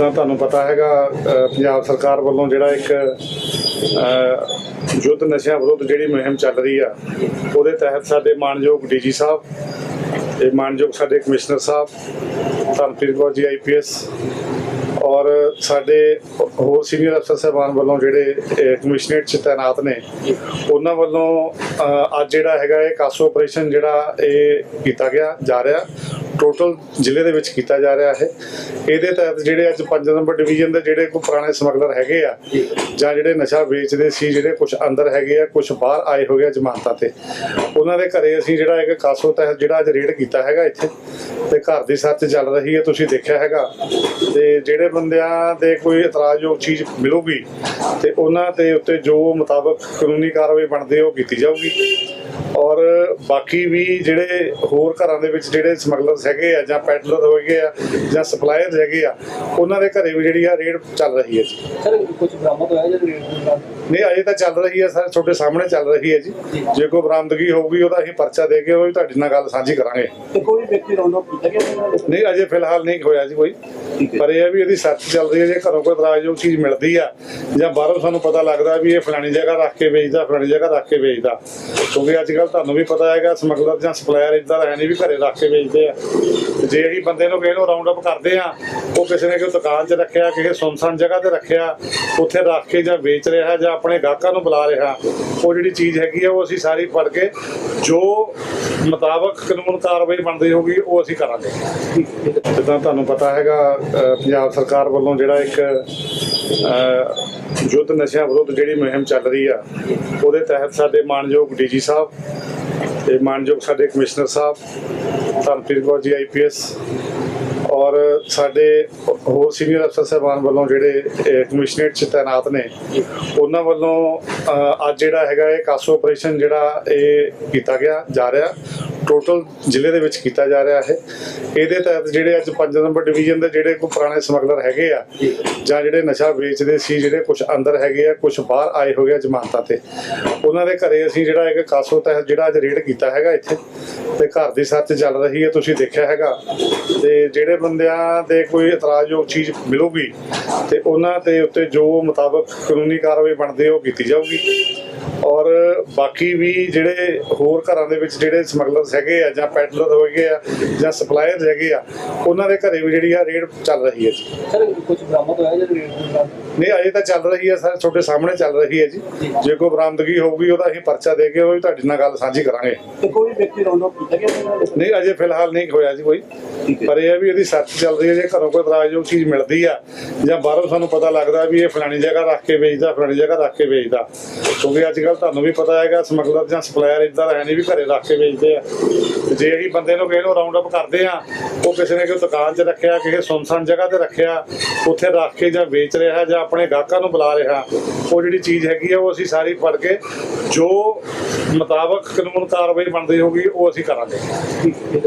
ਜਿੱਦਾਂ ਤੁਹਾਨੂੰ ਪਤਾ ਹੈਗਾ ਪੰਜਾਬ ਸਰਕਾਰ ਵੱਲੋਂ ਜਿਹੜਾ ਇੱਕ ਯੁੱਧ ਨਸ਼ਿਆਂ ਵਿਰੁੱਧ ਜਿਹੜੀ ਮੁਹਿੰਮ ਚੱਲ ਰਹੀ ਆ, ਉਹਦੇ ਤਹਿਤ ਸਾਡੇ ਮਾਨਯੋਗ ਡੀਜੀ ਸਾਹਿਬ ਤੇ ਮਾਨਯੋਗ ਸਾਡੇ ਕਮਿਸ਼ਨਰ ਸਾਹਿਬ ਧਰਮਪ੍ਰੀਤ ਕੌਰ ਜੀ ਆਈਪੀਐਸ ਔਰ ਸਾਡੇ ਹੋਰ ਸੀਨੀਅਰ ਅਫਸਰ ਸਾਹਿਬਾਨ ਵੱਲੋਂ ਜਿਹੜੇ ਕਮਿਸ਼ਨਰੇਟ ਚ ਤਾਇਨਾਤ ਨੇ, ਉਹਨਾਂ ਵੱਲੋਂ ਅੱਜ ਜਿਹੜਾ ਹੈਗਾ ਇਹ ਕਾਸੋ ਆਪਰੇਸ਼ਨ ਜਿਹੜਾ ਇਹ ਕੀਤਾ ਗਿਆ, ਜਾ ਰਿਹਾ। ਟੋਟਲ ਜ਼ਿਲ੍ਹੇ ਦੇ ਵਿੱਚ ਕੀਤਾ ਜਾ ਰਿਹਾ ਹੈ। ਇਹਦੇ ਤਹਿਤ ਜਿਹੜੇ ਅੱਜ 5 ਨੰਬਰ ਡਿਵੀਜ਼ਨ ਦੇ ਜਿਹੜੇ ਕੋਈ ਪੁਰਾਣੇ ਸਮਗਲਰ ਹੈਗੇ ਆ, ਜਾਂ ਜਿਹੜੇ ਨਸ਼ਾ ਵੇਚਦੇ ਸੀ, ਜਿਹੜੇ ਕੁਝ ਅੰਦਰ ਹੈਗੇ ਆ ਕੁਝ ਬਾਹਰ ਆਏ ਹੋਏ ਆ ਜ਼ਮਾਨਤਾਂ ਤੇ, ਉਹਨਾਂ ਦੇ ਘਰੇ ਅਸੀਂ ਜਿਹੜਾ ਇੱਕ ਕਾਸੋ ਤਹਿਤ ਜਿਹੜਾ ਅੱਜ ਰੇਡ ਕੀਤਾ ਹੈਗਾ ਇੱਥੇ, ਤੇ ਘਰ ਦੀ ਸਰਚ ਚੱਲ ਰਹੀ ਹੈ, ਤੁਸੀਂ ਦੇਖਿਆ ਹੈਗਾ। ਤੇ ਜਿਹੜੇ ਬੰਦਿਆਂ ਦੇ ਕੋਈ ਇਤਰਾਜ਼ਯੋਗ ਚੀਜ਼ ਮਿਲੂਗੀ, ਤੇ ਉਹਨਾਂ ਦੇ ਉੱਤੇ ਜੋ ਮੁਤਾਬਕ ਕਾਨੂੰਨੀ ਕਾਰਵਾਈ ਬਣਦੀ ਉਹ ਕੀਤੀ ਜਾਊਗੀ। ਔਰ ਬਾਕੀ ਵੀ ਜਿਹੜੇ ਹੋਰ ਘਰਾਂ ਦੇ ਵਿੱਚ ਜਿਹੜੇ ਸਮਗਲਰਸ ਹੈਗੇ ਆ ਜਾਂ ਪੈਡਲਰ ਹੈਗੇ ਆ ਜਾਂ ਸਪਲਾਇਰਸ ਹੈਗੇ ਆ ਉਹਨਾਂ ਦੇ ਘਰੇ ਵੀ ਜਿਹੜੀ ਆ ਰੇਡ ਚੱਲ ਰਹੀ ਹੈ ਜੀ। ਸਰ ਕੁਝ ਬਰਾਮਦ ਹੋਇਆ ਰੇਡ ਦਾ ਨਹੀਂ ਅਜੇ ਤਾਂ ਚੱਲ ਰਹੀ ਹੈ ਸਰ ਤੁਹਾਡੇ ਸਾਹਮਣੇ ਚੱਲ ਰਹੀ ਹੈ ਜੀ। ਜੇ। ਕੋਈ ਬਰਾਮਦਗੀ ਹੋਊਗੀ ਉਹਦਾ ਅਸੀਂ ਪਰਚਾ ਦੇ ਕੇ ਉਹ ਵੀ ਤੁਹਾਡੇ ਨਾਲ ਗੱਲ ਸਾਂਝੀ ਕਰਾਂਗੇ। ਤੇ ਕੋਈ ਵਿਅਕਤੀ ਅਪ ਕੀਤਾ ਗਿਆ ਨਹੀਂ ਅਜੇ ਫਿਲਹਾਲ ਨਹੀਂ ਹੋਇਆ ਜੀ ਕੋਈ। ਪਰ ਇਹ ਵੀ ਇਹਦੀ ਸਰਚ ਚੱਲ ਰਹੀ ਹੈ ਜੇ ਘਰੋਂ ਕੋਈ ਇਤਰਾਜ਼ਯੋਗ ਚੀਜ਼ ਮਿਲਦੀ ਆ ਜਾਂ ਬਾਹਰੋਂ ਸਾਨੂੰ ਪਤਾ ਲੱਗਦਾ ਵੀ ਇਹ ਫਲਾਣੀ ਜਗ੍ਹਾ ਰੱਖ ਕੇ ਵੇਚਦਾ ਫਲਾਣੀ ਜਗ੍ਹਾ ਰੱਖ ਕੇ ਵੇਚਦਾ। ਕਿਉਂਕਿ ਅੱਜ ਕੱਲ ਤੁਹਾਨੂੰ ਵੀ ਪਤਾ ਹੈਗਾ, ਸਮਗਲਰ ਜਾਂ ਸਪਲਾਇਰ ਇਦਾਂ ਹੈ ਨਹੀਂ ਵੀ ਘਰੇ ਰੱਖ ਕੇ ਵੇਚਦੇ ਆ। ਜੇ ਅਸੀਂ ਬੰਦੇ ਨੂੰ ਕਿਸੇ ਨੂੰ ਰਾਉਂਡ ਅਪ ਕਰਦੇ ਆ, ਉਹ ਕਿਸੇ ਨੇ ਕੋਈ ਦੁਕਾਨ 'ਚ ਰੱਖਿਆ, ਕਿਸੇ ਸੁਨਸਾਨ ਜਗ੍ਹਾ ਤੇ ਰੱਖਿਆ, ਉੱਥੇ ਰੱਖ ਕੇ ਜਾਂ ਵੇਚ ਰਿਹਾ ਜਾਂ ਆਪਣੇ ਗਾਹਕਾਂ ਨੂੰ ਬੁਲਾ ਰਿਹਾ, ਉਹ ਜਿਹੜੀ ਚੀਜ਼ ਹੈਗੀ ਆ, ਉਹ ਅਸੀਂ ਸਾਰੀ ਫੜ ਕੇ ਜੋ ਮੁਤਾਬਕ ਕਾਨੂੰਨ ਕਾਰਵਾਈ ਬਣਦੀ ਹੋਗੀ ਉਹ ਅਸੀਂ ਕਰਾਂਗੇ। ਜਿੱਦਾਂ ਤੁਹਾਨੂੰ ਪਤਾ ਹੈਗਾ ਪੰਜਾਬ ਸਰਕਾਰ ਵੱਲੋਂ ਜਿਹੜਾ ਇੱਕ ਯੁੱਧ ਨਸ਼ਿਆਂ ਵਿਰੁੱਧ ਜਿਹੜੀ ਮੁਹਿੰਮ ਚੱਲ ਰਹੀ ਆ, ਉਹਦੇ ਤਹਿਤ ਸਾਡੇ ਮਾਨਯੋਗ ਡੀਜੀ ਸਾਹਿਬ ਤੇ ਮਾਨਯੋਗ ਸਾਡੇ ਕਮਿਸ਼ਨਰ ਸਾਹਿਬ ਧਰਮਪ੍ਰੀਤ ਕੌਰ ਜੀ ਆਈਪੀਐਸ ਔਰ ਸਾਡੇ ਹੋਰ ਸੀਨੀਅਰ ਅਫਸਰ ਸਾਹਿਬਾਨ ਵੱਲੋਂ ਜਿਹੜੇ ਕਮਿਸ਼ਨਰੇਟ ਚ ਤਾਇਨਾਤ ਨੇ, ਉਹਨਾਂ ਵੱਲੋਂ ਅੱਜ ਜਿਹੜਾ ਹੈਗਾ ਇਹ ਕਾਸੋ ਆਪਰੇਸ਼ਨ ਜਿਹੜਾ ਇਹ ਕੀਤਾ ਗਿਆ, ਜਾ ਰਿਹਾ, ਟੋਟਲ ਜ਼ਿਲ੍ਹੇ ਦੇ ਵਿੱਚ ਕੀਤਾ ਜਾ ਰਿਹਾ ਹੈ ਇਹਦੇ ਤਹਿਤ ਜਿਹੜੇ ਅੱਜ 5 ਨੰਬਰ ਡਿਵੀਜ਼ਨ ਦੇ ਜਿਹੜੇ ਕੋਈ ਪੁਰਾਣੇ ਸਮਗਲਰ ਹੈਗੇ ਆ, ਜਾਂ ਜਿਹੜੇ ਨਸ਼ਾ ਵੇਚਦੇ ਸੀ, ਜਿਹੜੇ ਕੁਝ ਅੰਦਰ ਹੈਗੇ ਆ ਕੁਝ ਬਾਹਰ ਆਏ ਹੋਏ ਆ ਜ਼ਮਾਨਤਾਂ ਤੇ, ਉਹਨਾਂ ਦੇ ਘਰੇ ਅਸੀਂ ਜਿਹੜਾ ਇੱਕ ਕਾਸੋ ਤਹਿਤ ਜਿਹੜਾ ਅੱਜ ਰੇਡ ਕੀਤਾ ਹੈਗਾ ਇੱਥੇ, ਤੇ ਘਰ ਦੀ ਸਰਚ ਚੱਲ ਰਹੀ ਹੈ, ਤੁਸੀਂ ਦੇਖਿਆ ਹੈਗਾ। ਤੇ ਜਿਹੜੇ ਬੰਦਿਆਂ ਦੇ ਕੋਈ ਇਤਰਾਜ਼ਯੋਗ ਚੀਜ਼ ਮਿਲੂਗੀ ਤੇ ਉਹਨਾਂ ਦੇ ਉੱਤੇ ਜੋ ਮੁਤਾਬਕ ਕਾਨੂੰਨੀ ਕਾਰਵਾਈ ਬਣਦੀ ਹੈ ਉਹ ਕੀਤੀ ਜਾਊਗੀ। ਔਰ ਬਾਕੀ ਵੀ ਜਿਹੜੇ ਹੋਰ ਘਰਾਂ ਦੇ ਵਿੱਚ ਜਿਹੜੇ ਸਮਗਲਰਸ ਹੈਗੇ ਆ ਜਾਂ ਪੈਡਲਰ ਹੈਗੇ ਆ ਜਾਂ ਸਪਲਾਇਰਸ ਹੈਗੇ ਆ ਉਹਨਾਂ ਦੇ ਘਰੇ ਵੀ ਜਿਹੜੀ ਆ ਰੇਡ ਚੱਲ ਰਹੀ ਹੈ ਜੀ। ਸਰ ਕੁਝ ਬਰਾਮਦ ਹੋਇਆ ਰੇਡ ਦਾ ਨਹੀਂ ਅਜੇ ਤਾਂ ਚੱਲ ਰਹੀ ਹੈ ਸਰ ਤੁਹਾਡੇ ਸਾਹਮਣੇ ਚੱਲ ਰਹੀ ਹੈ ਜੀ। ਜੇ ਕੋਈ ਬਰਾਮਦਗੀ ਹੋਊਗੀ ਉਹਦਾ ਅਸੀਂ ਪਰਚਾ ਦੇ ਕੇ ਉਹ ਵੀ ਤੁਹਾਡੇ ਨਾਲ ਗੱਲ ਸਾਂਝੀ ਕਰਾਂਗੇ। ਤੇ ਕੋਈ ਵਿਅਕਤੀ ਰਾਉਂਡ ਅਪ ਕੀਤਾ ਗਿਆ ਨਹੀਂ ਅਜੇ ਫਿਲਹਾਲ ਨਹੀਂ ਹੋਇਆ ਜੀ ਕੋਈ। ਪਰ ਇਹ ਹੈ ਵੀ ਇਹਦੀ ਸਰਚ ਚੱਲ ਰਹੀ ਹੈ ਜੇ ਘਰੋਂ ਕੋਈ ਇਤਰਾਜ਼ਯੋਗ ਚੀਜ਼ ਮਿਲਦੀ ਆ ਜਾਂ ਬਾਹਰੋਂ ਸਾਨੂੰ ਪਤਾ ਲੱਗਦਾ ਵੀ ਇਹ ਫਲਾਣੀ ਜਗ੍ਹਾ ਰੱਖ ਕੇ ਵੇਚਦਾ ਫਲਾਣੀ ਜਗ੍ਹਾ ਰੱਖ ਕੇ ਵੇਚਦਾ। ਕਿਉਂਕਿ ਅੱਜ ਕੱਲ ਤੁਹਾਨੂੰ ਵੀ ਪਤਾ ਹੈਗਾ ਸਮਗਲਰ ਜਾਂ ਸਪਲਾਇਰ ਇਦਾਂ ਹੈ ਨਹੀਂ ਵੀ ਘਰੇ ਰੱਖ ਕੇ ਵੇਚਦੇ ਆ। ਜੇ ਅਸੀਂ ਬੰਦੇ ਨੂੰ ਕਿਸੇ ਨੂੰ ਰਾਉਂਡ ਅਪ ਕਰਦੇ ਆ ਉਹ ਕਿਸੇ ਨੇ ਕੋਈ ਦੁਕਾਨ 'ਚ ਰੱਖਿਆ ਕਿਸੇ ਸੁਨਸਾਨ ਜਗ੍ਹਾ ਤੇ ਰੱਖਿਆ ਉੱਥੇ ਰੱਖ ਕੇ ਜਾਂ ਵੇਚ ਰਿਹਾ ਜਾਂ ਆਪਣੇ ਗਾਹਕਾਂ ਨੂੰ ਬੁਲਾ ਰਿਹਾ ਉਹ ਜਿਹੜੀ ਚੀਜ਼ ਹੈਗੀ ਆ ਉਹ ਅਸੀਂ ਸਾਰੀ ਫੜ ਕੇ ਜੋ ਮੁਤਾਬਕ ਕਾਨੂੰਨ ਕਾਰਵਾਈ ਬਣਦੀ ਹੋਗੀ ਉਹ ਅਸੀਂ ਕਰਾਂਗੇ।